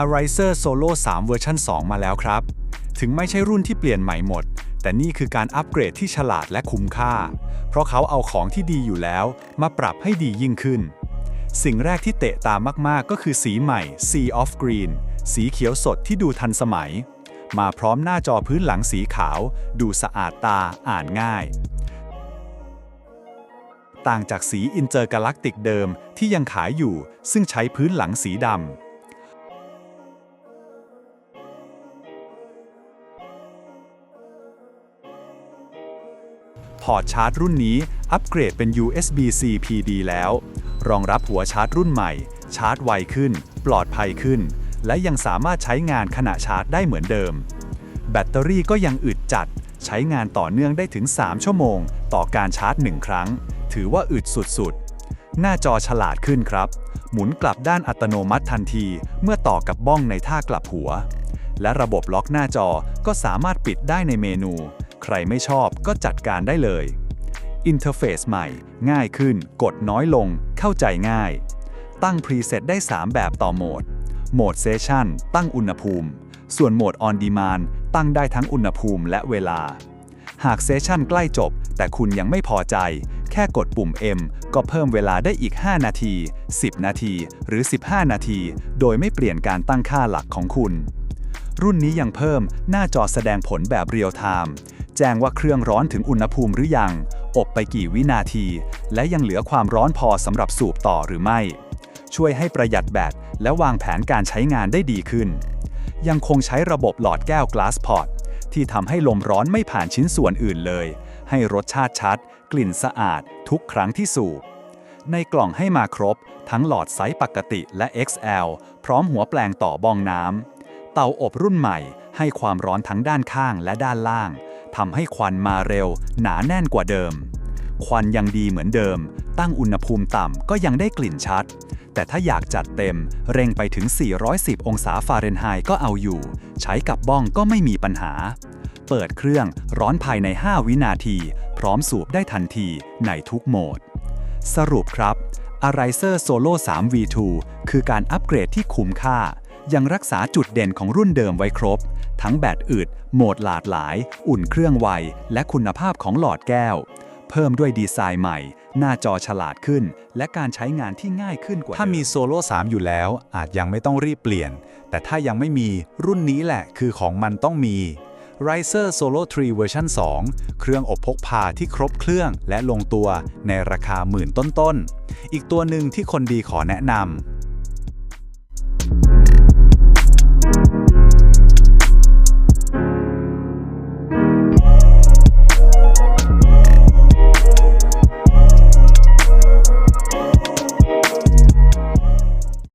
Arizer Solo 3 เวอร์ชัน2 มาแล้วครับ ถึงไม่ใช่รุ่นที่เปลี่ยนใหม่หมด แต่นี่คือการอัปเกรดที่ฉลาดและคุ้มค่า เพราะเขาเอาของที่ดีอยู่แล้ว มาปรับให้ดียิ่งขึ้น สิ่งแรกที่เตะตามากๆ ก็คือสีใหม่ Sea of Green สีเขียวสดที่ดูทันสมัย มาพร้อมหน้าจอพื้นหลังสีขาว ดูสะอาดตาอ่านง่าย ต่างจากสีอินเ r อร์กาแล็กติกเดิมที่ยังขายอยู่ ซึ่งใช้พื้นหลังสีดำ พอร์ตชาร์จรุ่นนี้อัปเกรดเป็น USB-C PD แล้ว รองรับหัวชาร์จรุ่นใหม่ ชาร์จไวขึ้น ปลอดภัยขึ้น และยังสามารถใช้งานขณะชาร์จได้เหมือนเดิม แบตเตอรี่ก็ยังอึดจัด ใช้งานต่อเนื่องได้ถึง 3 ชั่วโมง ต่อการชาร์จ 1 ครั้ง ถือว่าอึดสุดๆ หน้าจอฉลาดขึ้นครับ หมุนกลับด้านอัตโนมัติทันที เมื่อต่อกับบ้องในท่ากลับหัว และระบบล็อกหน้าจอก็สามารถปิดได้ในเมนู ใครไม่ชอบก็จัดการได้เลยอินเทอร์เฟซใหม่ ง่ายขึ้น กดน้อยลง เข้าใจง่าย ตั้งพรีเซตได้ 3 แบบต่อโหมด โหมดเซสชันตั้งอุณหภูมิ ส่วนโหมด On Demand ตั้งได้ทั้งอุณหภูมิและเวลา หากเซสชันใกล้จบ แต่คุณยังไม่พอใจ แค่กดปุ่ม M ก็เพิ่มเวลาได้อีก 5 นาที 10 นาที หรือ 15 นาที โดยไม่เปลี่ยนการตั้งค่าหลักของคุณ รุ่นนี้ยังเพิ่มหน้าจอแสดงผลแบบเรียลไทม์ แจ้งว่าเครื่องร้อนถึงอุณหภูมิหรือยัง อบไปกี่วินาที และยังเหลือความร้อนพอสำหรับสูบต่อหรือไม่ ช่วยให้ประหยัดแบตและวางแผนการใช้งานได้ดีขึ้น ยังคงใช้ระบบหลอดแก้ว Glass Pot ที่ทำให้ลมร้อนไม่ผ่านชิ้นส่วนอื่นเลย ให้รสชาติชัด กลิ่นสะอาด ทุกครั้งที่สูบ ในกล่องให้มาครบ ทั้งหลอดไซส์ปกติและ XL พร้อมหัวแปลงต่อบองน้ำเตาอบรุ่นใหม่ให้ความร้อนทั้งด้านข้างและด้านล่าง ทำให้ควันมาเร็ว หนาแน่นกว่าเดิม ควันยังดีเหมือนเดิม ตั้งอุณหภูมิต่ำก็ยังได้กลิ่นชัด แต่ถ้าอยากจัดเต็ม เร่งไปถึง 410 องศาฟาเรนไฮต์ก็เอาอยู่ ใช้กับบ้องก็ไม่มีปัญหา เปิดเครื่องร้อนภายใน 5 วินาที พร้อมสูบได้ทันทีในทุกโหมด สรุปครับ Arizer Solo 3 V2 คือการอัปเกรดที่คุ้มค่า ยังรักษาจุดเด่นของรุ่นเดิมไว้ครบ ทั้งแบตอึด โหมดหลากหลาย อุ่นเครื่องไว และคุณภาพของหลอดแก้ว เพิ่มด้วยดีไซน์ใหม่ หน้าจอฉลาดขึ้น และการใช้งานที่ง่ายขึ้นกว่า ถ้ามีโซโล่3อยู่แล้ว อาจยังไม่ต้องรีบเปลี่ยน แต่ถ้ายังไม่มีรุ่นนี้แหละคือของมันต้องมี Riser Solo 3เวอร์ชัน2เครื่องอบพกพาที่ครบเครื่องและลงตัวในราคาหมื่นต้นๆ อีกตัวหนึ่งที่คนดีขอแนะนำ